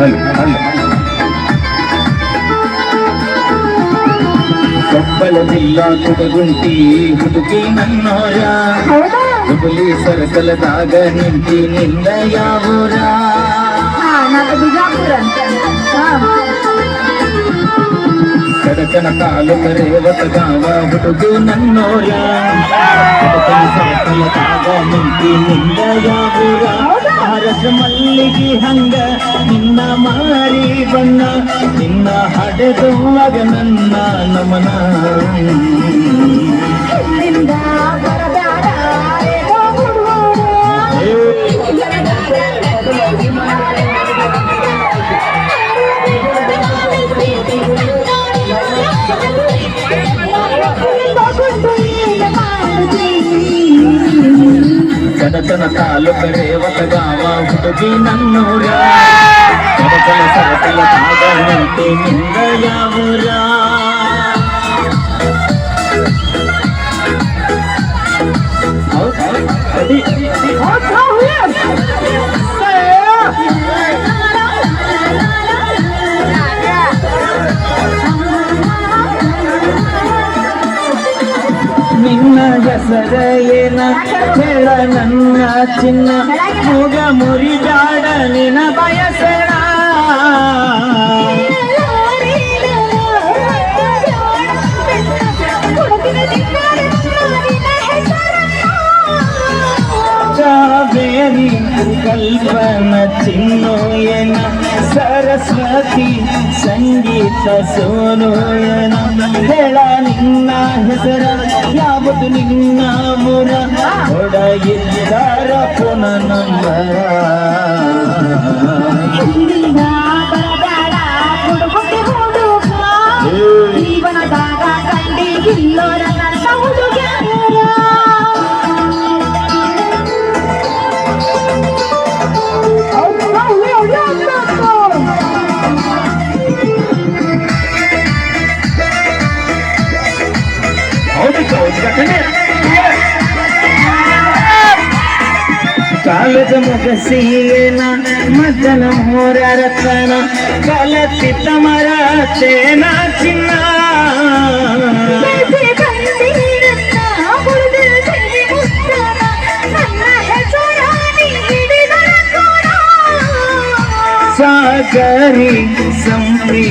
Hello hello Koppal ಜಿಲ್ಲಾ ಕುಡಗುಂಟಿ ಹುಡುಗಿ ನನ್ನೋರ ಹೌದಾ ಹುಬ್ಬಳ್ಳಿ ಸರ್ಕಲದಾಗ ನಿಂತಿ ನಿಂದ ಯಾವೂರ ಹಾ నాకు ಬಿಜಾಪುರ ಹಾ ಕಡಕನ ತಾಲೂಕ ರೇವತ ಗಾವ ಹುಡುಗಿ ನನ್ನೋರ ಹುಡುಗಿ ಸರ್ಕಲದಾಗ ನಿಂತಿ ನಿಂದ ಯಾವೂರ ಅರಸ ಮಲ್ಲಿಗೆ ಹಂಗ ನಿನ್ನ ಮಾರಿ ಬಣ್ಣ ನಿನ್ನ ಹಡೆದುವಾಗ ನನ್ನ ನಮನ. జనతన తాలూక రేవతగావా హుటుకి నన్నురా. సరకుల సరకుల తాగా నిందయావురా ನನ್ನ ಚಿನ್ನ. ಮುಗ ಮುರಿದಾಡ ನಿನ ಬಯಸಣ ಕಲ್ಪನ ಚಿನ್ನೋಯನ ಸರಸ್ವತಿ ಸಂಗೀತ ಸೋನೋಯನ. ಹೇಳ ನಿನ್ನ ಹೆಸರ ಯಾವುದು ನಿನ್ನ ಮುರ? ಒಡಗಿದ್ದಾರ ಪುನಃ ನಮ್ಮ ಜೀವನದಾಗ ಕಂಡಿಗಿಲ್ಲೋರ ಕಾಲದ ಮುಗಸೀನ ಮದ್ದನ ಮೋರ ರತನ ಕಲತಿತ್ತ ಮರ ತೇನ ಚಿನ್ನ ಸಂಪ್ರೀತರಾರೇನ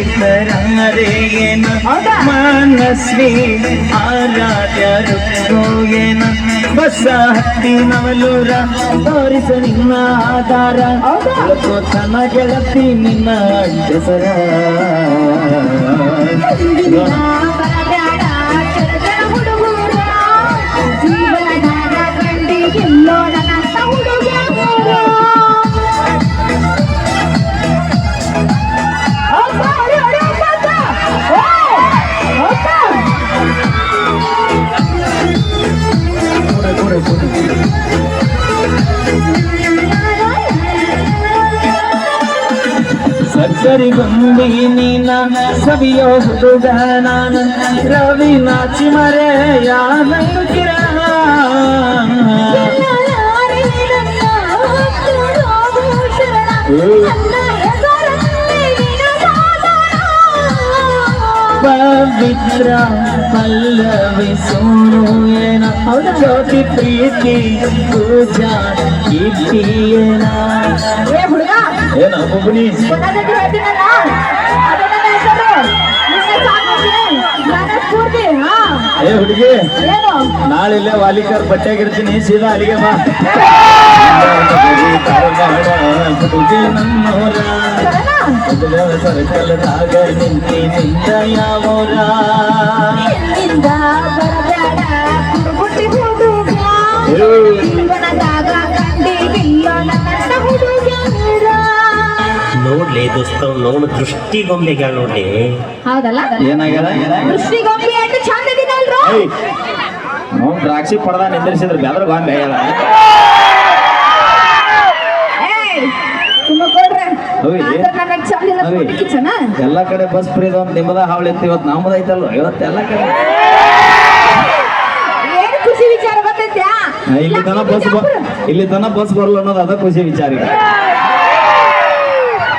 ಮನಸ್ವಿ ಆರಾಧ್ಯರು ಏನ ಬಸ ಹತ್ತಿ ನವಲೂರ ತೋರಿಸ ನಿನ್ನ ಆಧಾರ. ತನ ಗೆಳತಿ ನಿನ್ನ ಹೆಸರ ಜೀವನದಾಗ ಕಂಡಿಗಿಲ್ಲೋರ ನನ್ನ ಸಕ್ಕರಿ ಗೊಂಬಿ ನೀನ ಸವಿಯೋ ಹುಡುಗ ನಾನು ರವಿ ನಾಚಿ ಮರೆ ಯಾರು ಕಿರಣ ಪವಿತ್ರ ಪಲ್ಲವಿ ಸೋನು ಏನ ಜ್ಯೋತಿ ಪ್ರೀತಿ ಪೂಜಾ ಕೀರ್ತಿ ಏನ ಏನ ಒಬ್ಬನಿ ಏ ಹುಡುಗಿ. ನಾಳೆ ಇಲ್ಲೇ ವಾಲಿಕರ್ ಬಟ್ಟೆಗಿರ್ತೀನಿ ಸೀದಾ ಅಲ್ಲಿಗೆ ಬಾ. ಸರ್ಕಲ್ದಾಗ ನಿಂತಿ ನಿಂತ ಯಾವೋರ? ನೋಡ್ಲಿ ದೋಸ್ತ ದೃಷ್ಟಿ ಗೊಂಬೆಗೆ ನೋಡ್ಲಿ. ಹೌದಲ್ಲ? ಏನಾಗ್ಯದ? ದೃಷ್ಟಿಗೊಂಬಿ ಅಂತ ಚಂದ ಇದೀನಲ್ರು ನಾವು ದ್ರಾಕ್ಷಿ ಪಡೆದ ನಿಂದಿರಿಸಿದ್ರು ಬೆದ್ರ ಗೊಂಬೆ ಆಗ್ಯದ ಎಲ್ಲ ಕಡೆ ಬಸ್ ಫ್ರೀ ಒಂದು ನಿಮ್ಮದ ಹಾವಳಿ ಇತ್ತು ಇವತ್ತು ನಮ್ಮದ ಐತಲ್ವ? ಇವತ್ತು ಎಲ್ಲ ಕಡೆ. ಏನು ಖುಷಿ ವಿಚಾರ ಗೊತ್ತೈತ್ಯಾ? ಇಲ್ಲಿ ತನ ಬಸ್ ಇಲ್ಲಿ ತನ ಬಸ್ ಬರಲ್ಲ ಅನ್ನೋದು ಅದ ಖುಷಿ ವಿಚಾರ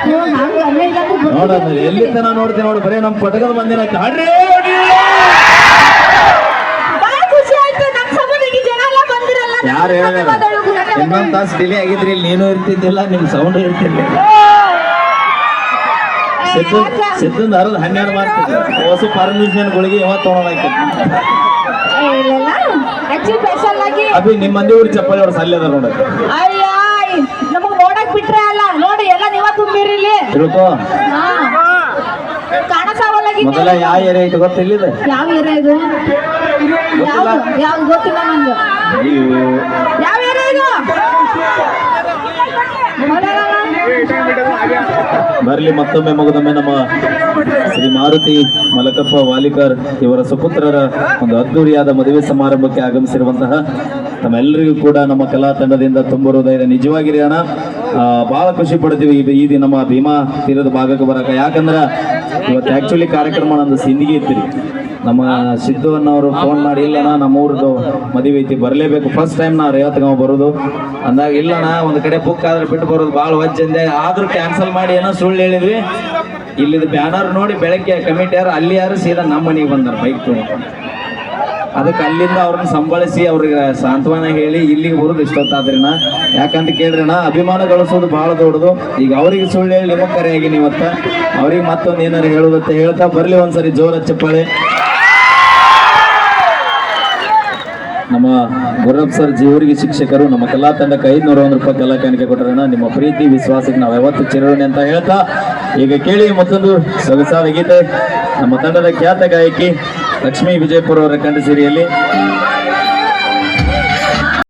ಹಂಗ ಎಲ್ಲಿ ತನ ನೋಡ್ತೀನಿ ನೋಡಿ ಬರೀ ನಮ್ ಪಟಕದ ಮಂದಿನ ಬಂದಿರಲ್ಲ. ಯಾರು ಹೇಳಿದಾರ ಧನ್ಯವಾದಗಳು. ತಾಸು ಡಿಲೇ ಆಗಿದ್ರಿ ಇಲ್ಲಿ ನೀನು ಇರ್ತಿದ್ದಿಲ್ಲ ನಿಮ್ ಸೌಂಡ್ ಇರ್ತಿರ್ಲಿಲ್ಲ. ಸಿದ್ಧ ಸಿದ್ದು ಯಾಕ? ಸಿದ್ದನ್ ಅರದ್ ಹನ್ನೆರಡು ಮಾಡ್ತಿದ್ದೆ ಹೊಸ ಪರ್ಮಿಷನ್ ಗುಳಿಗೆ ಇವತ್ತು ತೊಗೊಳಕ್ಕೆ ಅಭಿ ನಿಮ್ಮ ಮಂದಿ ಊರು ಚಪ್ಪಲಿ ಅವ್ರು ಸಲ್ಲದ ಅದ ನೋಡ ಅಯ್ಯ ನಮಗ್ ನೋಡಕ್ ಬಿಟ್ರೆ ಅಲ್ಲ ನೋಡಿ ತಿಳ್ಕೋ. ಕಾಣಸಾವಲ್ಲಾಗಿ ಮೊದಲ ಯಾವ ಏರಿಯಾ ಐತೆ ಗೊತ್ತಿಲ್ಲಿದೆ ಯಾವ ಏರಿಯಾ ಇದು? ಗೊತ್ತಿಲ್ಲ. ನಂಗೆ. ಯಾವ ಏರಿಯಾ ಇದು? ಬರ್ಲಿ, ಮತ್ತೊಮ್ಮೆ ಮಗದೊಮ್ಮೆ ನಮ್ಮ ಶ್ರೀ ಮಾರುತಿ ಮಲಕಪ್ಪ ವಾಲಿಕರ್ ಇವರ ಸುಪುತ್ರರ ಒಂದು ಅದ್ದೂರಿಯಾದ ಮದುವೆ ಸಮಾರಂಭಕ್ಕೆ ಆಗಮಿಸಿರುವಂತಹ ತಮ್ಮೆಲ್ಲರಿಗೂ ಕೂಡ ನಮ್ಮ ಕಲಾ ತಂಡದಿಂದ ತುಂಬ ಹೃದಯದ ನಿಜವಾಗಿರಿ ಅಣ್ಣ. ಬಹಳ ಖುಷಿ ಪಡ್ತೀವಿ ಈ- ದಿನ ನಮ್ಮ ಭೀಮಾ ತೀರದ ಭಾಗಕ್ಕೆ ಬರಕ. ಯಾಕಂದ್ರ ಇವತ್ತು ಆಕ್ಚುಲಿ ಕಾರ್ಯಕ್ರಮ ನಂದು ಸಿಂದಿಗೆ ಇತ್ತು ನಮ್ಮ ಸಿದ್ದು ಅನ್ನೋರು ಫೋನ್ ಮಾಡಿ ಇಲ್ಲಣ್ಣ ನಮ್ಮ ಊರದ್ದು ಮದುವೆ ಐತಿ, ಬರಲೇಬೇಕು. ಫಸ್ಟ್ ಟೈಮ್ ನಾವು ರೇವತ್ಗಾಂವ್ ಬರೋದು. ಅಂದಾಗ ಇಲ್ಲಣ್ಣ ಒಂದು ಕಡೆ ಬುಕ್ ಆದ್ರೆ ಬರೋದು ಭಾಳ ವಜ್ಜಂದೆ. ಆದ್ರೂ ಕ್ಯಾನ್ಸಲ್ ಮಾಡಿ ಏನೋ ಸುಳ್ಳು ಹೇಳಿದ್ವಿ. ಇಲ್ಲಿದು ಬ್ಯಾನರ್ ನೋಡಿ ಬೆಳಗ್ಗೆ ಕಮಿಟಿ ಯಾರು, ಅಲ್ಲಿ ಯಾರು ಸೀದಾ ನಮ್ಮ ಮನೆಗೆ ಬಂದರು ಬೈಕ್ ಅದಕ್ಕೆ ಅಲ್ಲಿಂದ ಅವ್ರನ್ನ ಸಂಬಳಿಸಿ ಅವ್ರಿಗೆ ಸಾಂತ್ವನ ಹೇಳಿ ಇಲ್ಲಿಗೆ ಬರೋದು ಇಷ್ಟೊತ್ತಾದ್ರಿನ. ಯಾಕಂತ ಕೇಳ್ರಿನ, ಅಭಿಮಾನ ಗಳಿಸೋದು ಬಹಳ ದೊಡ್ಡದು. ಈಗ ಅವ್ರಿಗೆ ಸುಳ್ಳು ಹೇಳಿ ನಿಮಗೆ ಕರೆಯಾಗಿ ನೀವತ್ತ ಅವ್ರಿಗೆ ಮತ್ತೊಂದು ಏನಾರು ಹೇಳೋದತ್ತ ಹೇಳ್ತಾ ಬರ್ಲಿ ಒಂದ್ಸರಿ ಜೋರ ಚಪ್ಪಾಳೆ. ನಮ್ಮ ವರಪ್ ಸರ್ ಜೀವರಿಗೆ ಶಿಕ್ಷಕರು, ನಮ್ಮ ಕಲಾ ತಂಡಕ್ಕೆ ಐದುನೂರ ಒಂದು ರೂಪಾಯಿ ಕಲಾ ಕಾಣಿಕೆ ಕೊಟ್ಟರಣ ನಿಮ್ಮ ಪ್ರೀತಿ, ವಿಶ್ವಾಸಕ್ಕೆ ನಾವು ಯಾವತ್ತು ಚಿರೋಣಿ ಅಂತ ಹೇಳ್ತಾ, ಈಗ ಕೇಳಿ ಮತ್ತೊಂದು ಸೊಗಸಾದ ಗೀತೆ. ನಮ್ಮ ತಂಡದ ಖ್ಯಾತ ಗಾಯಕಿ ಲಕ್ಷ್ಮೀ ವಿಜಯಪುರ ಅವರ ಕಂಡ ಸಿರಿಯಲ್ಲಿ.